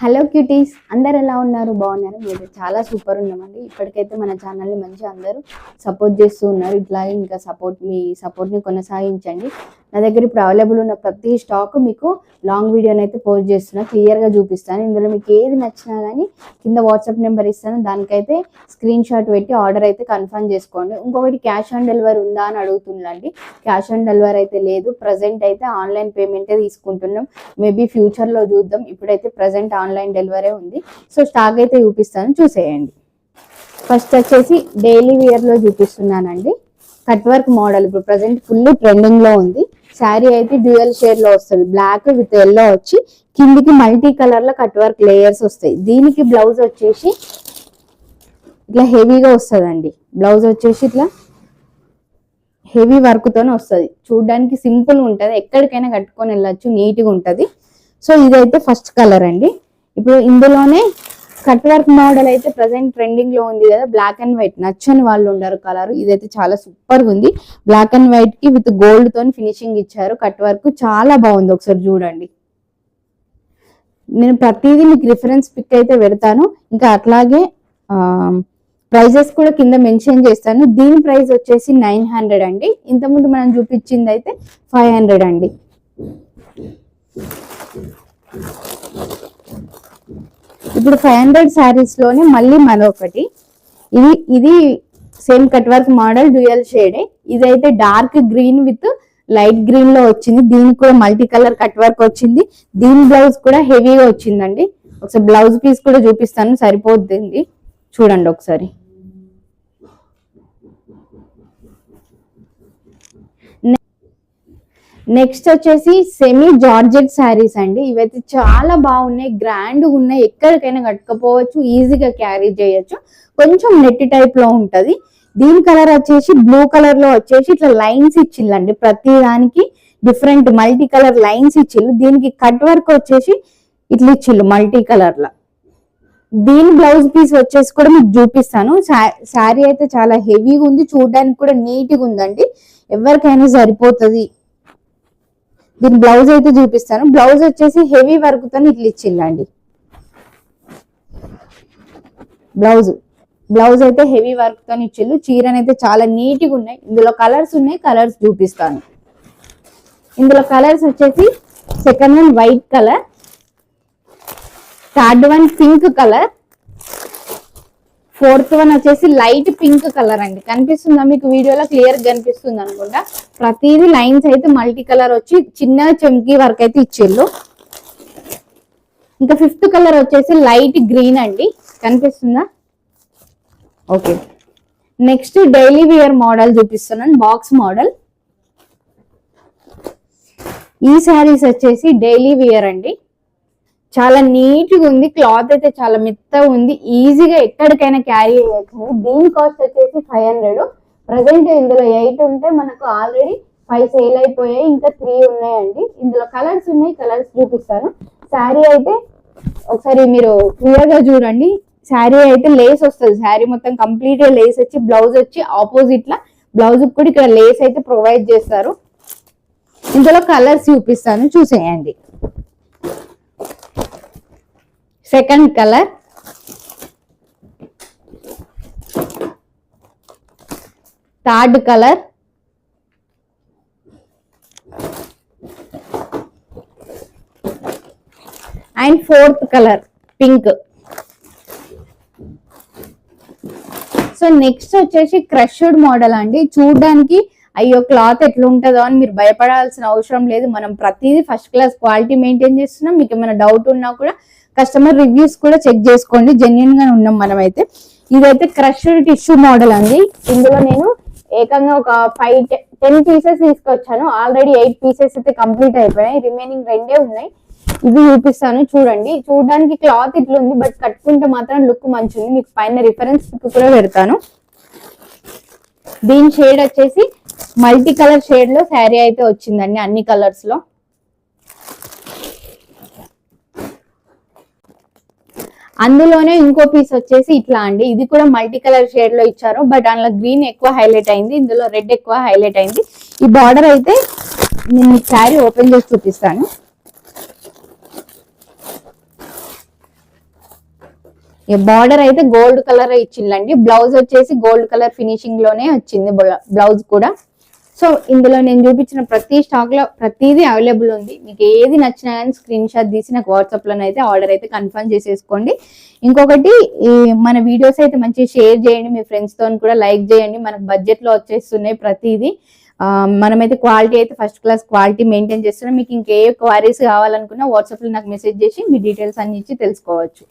Hello cuties అందరు ఎలా ఉన్నారు? బాగున్నారు? మీరు చాలా సూపర్ ఉన్నామండి. ఇప్పటికైతే మన ఛానల్ని మంచిగా అందరూ సపోర్ట్ చేస్తూ ఉన్నారు. ఇట్లాగే ఇంకా సపోర్ట్ మీ సపోర్ట్ని కొనసాగించండి. నా దగ్గర ఇప్పుడు అవైలబుల్ ఉన్న ప్రతి స్టాక్ మీకు లాంగ్ వీడియోని అయితే పోస్ట్ చేస్తున్నా క్లియర్గా చూపిస్తాను. ఇందులో మీకు ఏది నచ్చినా కానీ కింద వాట్సాప్ నెంబర్ ఇస్తాను. దానికైతే స్క్రీన్ షాట్ పెట్టి ఆర్డర్ అయితే కన్ఫర్మ్ చేసుకోండి. ఇంకొకటి క్యాష్ ఆన్ డెలివరీ ఉందా అని అడుగుతుందండి క్యాష్ ఆన్ డెలివరీ అయితే లేదు. ప్రజెంట్ అయితే ఆన్లైన్ పేమెంటే తీసుకుంటున్నాం. మేబీ ఫ్యూచర్లో చూద్దాం. ఇప్పుడైతే ప్రజెంట్ ఆన్లైన్ డెలివరీ ఉంది. సో స్టాక్ అయితే చూపిస్తాను. చూసేయండి. ఫస్ట్ వచ్చేసి డైలీ వేర్లో చూపిస్తున్నానండి. కట్ వర్క్ మోడల్ ఇప్పుడు ప్రజెంట్ ఫుల్ ట్రెండింగ్లో ఉంది. శారీ అయితే డ్యూయల్ షేడ్లో వస్తుంది. బ్లాక్ విత్ ఎల్లో వచ్చి కిందికి మల్టీ కలర్లో కట్ వర్క్ లేయర్స్ వస్తాయి. దీనికి బ్లౌజ్ వచ్చేసి ఇట్లా హెవీగా వస్తుందండి. బ్లౌజ్ వచ్చేసి ఇట్లా హెవీ వర్క్తోనే వస్తుంది. చూడడానికి సింపుల్ ఉంటుంది. ఎక్కడికైనా కట్టుకొని వెళ్ళచ్చు నీట్గా ఉంటుంది. సో ఇదైతే ఫస్ట్ కలర్ అండి. ఇప్పుడు ఇందులోనే కట్ వర్క్ మోడల్ అయితే ప్రజెంట్ ట్రెండింగ్లో ఉంది కదా బ్లాక్ అండ్ వైట్ నచ్చని వాళ్ళు ఉండరు కలర్ ఇదైతే చాలా సూపర్గా ఉంది. బ్లాక్ అండ్ వైట్కి విత్ గోల్డ్తో ఫినిషింగ్ ఇచ్చారు. కట్ వర్క్ చాలా బాగుంది. ఒకసారి చూడండి. నేను ప్రతిదీ మీకు రిఫరెన్స్ పిక్ అయితే పెడతాను. ఇంకా అట్లాగే ప్రైజెస్ కూడా కింద మెన్షన్ చేస్తాను. దీని ప్రైస్ వచ్చేసి నైన్ హండ్రెడ్ అండి. ఇంతకుముందు మనం చూపించింది అయితే ఫైవ్ హండ్రెడ్ అండి. ఇప్పుడు ఫైవ్ హండ్రెడ్ శారీస్లోనే మళ్ళీ మరొకటి. ఇది ఇది same cut work model dual షేడే ఇదైతే డార్క్ గ్రీన్ విత్ లైట్ గ్రీన్లో వచ్చింది. దీనికి కూడా మల్టీ కలర్ కట్ వర్క్ వచ్చింది. దీని బ్లౌజ్ కూడా హెవీగా వచ్చిందండి. ఒకసారి బ్లౌజ్ పీస్ కూడా చూపిస్తాను. సరిపోతుంది చూడండి ఒకసారి. నెక్స్ట్ వచ్చేసి సెమీ జార్జెట్ శారీస్ అండి. ఇవైతే చాలా బాగున్నాయి. గ్రాండ్ ఉన్నాయి. ఎక్కడికైనా కట్టుకపోవచ్చు. ఈజీగా క్యారీ చేయొచ్చు. కొంచెం నెట్ టైప్లో ఉంటది. దీని కలర్ వచ్చేసి బ్లూ కలర్లో వచ్చేసి ఇట్లా లైన్స్ ఇచ్చిల్లండి. ప్రతి దానికి డిఫరెంట్ మల్టీ కలర్ లైన్స్ ఇచ్చిల్లు. దీనికి కట్ వర్క్ వచ్చేసి ఇట్లా ఇచ్చిల్లు మల్టీ కలర్ లా. దీని బ్లౌజ్ పీస్ వచ్చేసి కూడా మీకు చూపిస్తాను. శారీ అయితే చాలా హెవీగా ఉంది. చూడడానికి కూడా నీట్గా ఉందండి. ఎవరికైనా సరిపోతుంది. దీని బ్లౌజ్ అయితే చూపిస్తాను. బ్లౌజ్ వచ్చేసి హెవీ వర్క్తో ఇట్లా ఇచ్చిల్లండి. బ్లౌజ్. బ్లౌజ్ అయితే హెవీ వర్క్తో ఇచ్చిల్లు. చీరనైతే చాలా నీట్గా ఉన్నాయి. ఇందులో కలర్స్ ఉన్నాయి. కలర్స్ చూపిస్తాను. ఇందులో కలర్స్ వచ్చేసి second one white colour. Third one pink colour. Fourth one వచ్చేసి లైట్ పింక్ కలర్ అండి. కనిపిస్తుందా మీకు? వీడియోలో క్లియర్ కనిపిస్తుంది అనుకుంటా ప్రతిదీ లైన్స్ అయితే మల్టీ కలర్ వచ్చి చిన్న చెంకీ వర్క్ అయితే ఇచ్చిళ్ళు. ఇంకా ఫిఫ్త్ కలర్ వచ్చేసి లైట్ గ్రీన్ అండి. కనిపిస్తుందా? Okay. Next daily wear model చూపిస్తున్నాను బాక్స్ మోడల్. ఈ శారీస్ వచ్చేసి డైలీ వేర్ అండి. చాలా నీట్గా ఉంది క్లాత్ అయితే చాలా మెత్తగా ఉంది ఈజీగా ఎక్కడికైనా క్యారీ చేయొచ్చు. దీని కాస్ట్ వచ్చేసి ఫైవ్ హండ్రెడ్. ప్రజెంట్ ఇందులో ఎయిట్ ఉంటే మనకు ఆల్రెడీ ఫైవ్ సేల్ అయిపోయాయి ఇంకా త్రీ ఉన్నాయండి. ఇందులో కలర్స్ ఉన్నాయి కలర్స్ చూపిస్తాను. శారీ అయితే ఒకసారి మీరు క్లియర్గా చూడండి. శారీ అయితే లేస్ వస్తుంది. శారీ మొత్తం కంప్లీట్గా లేస్ వచ్చి బ్లౌజ్ వచ్చి ఆపోజిట్ లా బ్లౌజ్ కూడా ఇక్కడ లేస్ అయితే ప్రొవైడ్ చేస్తారు. ఇందులో కలర్స్ చూపిస్తాను చూసేయండి. Second colour. Third colour. And fourth colour pink. So next వచ్చేసి క్రష్డ్ మోడల్ అండి. చూడడానికి అయ్యో క్లాత్ ఎట్లుంటుందో అని మీరు భయపడాల్సిన అవసరం లేదు. మనం ప్రతిదీ ఫస్ట్ క్లాస్ క్వాలిటీ మెయింటైన్ చేస్తున్నాం. మీకు ఏమైనా డౌట్ ఉన్నా కూడా కస్టమర్ రివ్యూస్ కూడా చెక్ చేసుకోండి. జెన్యున్గా ఉన్నాం మనమైతే. అయితే ఇదైతే క్రష్డ్ టిష్యూ మోడల్ అండి. ఇందులో నేను ఏకంగా ఒక ఫైవ్ టెన్ పీసెస్ తీసుకొచ్చాను. ఆల్రెడీ ఎయిట్ పీసెస్ అయితే కంప్లీట్ అయిపోయాయి రిమైనింగ్ రెండే ఉన్నాయి. ఇవి చూపిస్తాను చూడండి. చూడడానికి క్లాత్ ఇట్లా ఉంది బట్ కట్టుకుంటే మాత్రం లుక్ మంచి ఉంది మీకు పైన రిఫరెన్స్ కూడా పెడతాను. దీని షేడ్ వచ్చేసి మల్టీ కలర్ షేడ్లో శారీ అయితే వచ్చిందండి అన్ని కలర్స్లో. అందులోనే ఇంకో పీస్ వచ్చేసి ఇట్లా అండి. ఇది కూడా మల్టీ కలర్ షేడ్లో ఇచ్చారు. బట్ అందులో గ్రీన్ ఎక్కువ హైలైట్ అయింది. ఇందులో రెడ్ ఎక్కువ హైలైట్ అయింది. ఈ బార్డర్ అయితే నేను శారీ ఓపెన్ చేసి చూపిస్తాను. బార్డర్ అయితే గోల్డ్ కలర్ ఇచ్చిందండి. బ్లౌజ్ వచ్చేసి గోల్డ్ కలర్ ఫినిషింగ్లోనే వచ్చింది. బ్లౌజ్ కూడా. సో ఇందులో నేను చూపించిన ప్రతి స్టాక్లో ప్రతిదీ అవైలబుల్ ఉంది. మీకు ఏది నచ్చినా కానీ స్క్రీన్ షాట్ తీసి నాకు వాట్సాప్ లోనైతే ఆర్డర్ అయితే కన్ఫర్మ్ చేసేసుకోండి. ఇంకొకటి మన వీడియోస్ అయితే మంచిగా షేర్ చేయండి మీ ఫ్రెండ్స్తో కూడా లైక్ చేయండి. మనకు బడ్జెట్లో వచ్చేస్తున్నాయి ప్రతిదీ. మనమైతే క్వాలిటీ అయితే ఫస్ట్ క్లాస్ క్వాలిటీ మెయింటైన్ చేస్తున్నాం. మీకు ఇంకే క్వారీస్ కావాలనుకున్నా వాట్సాప్లో నాకు మెసేజ్ చేసి మీ డీటెయిల్స్ అన్ని ఇచ్చి తెలుసుకోవచ్చు.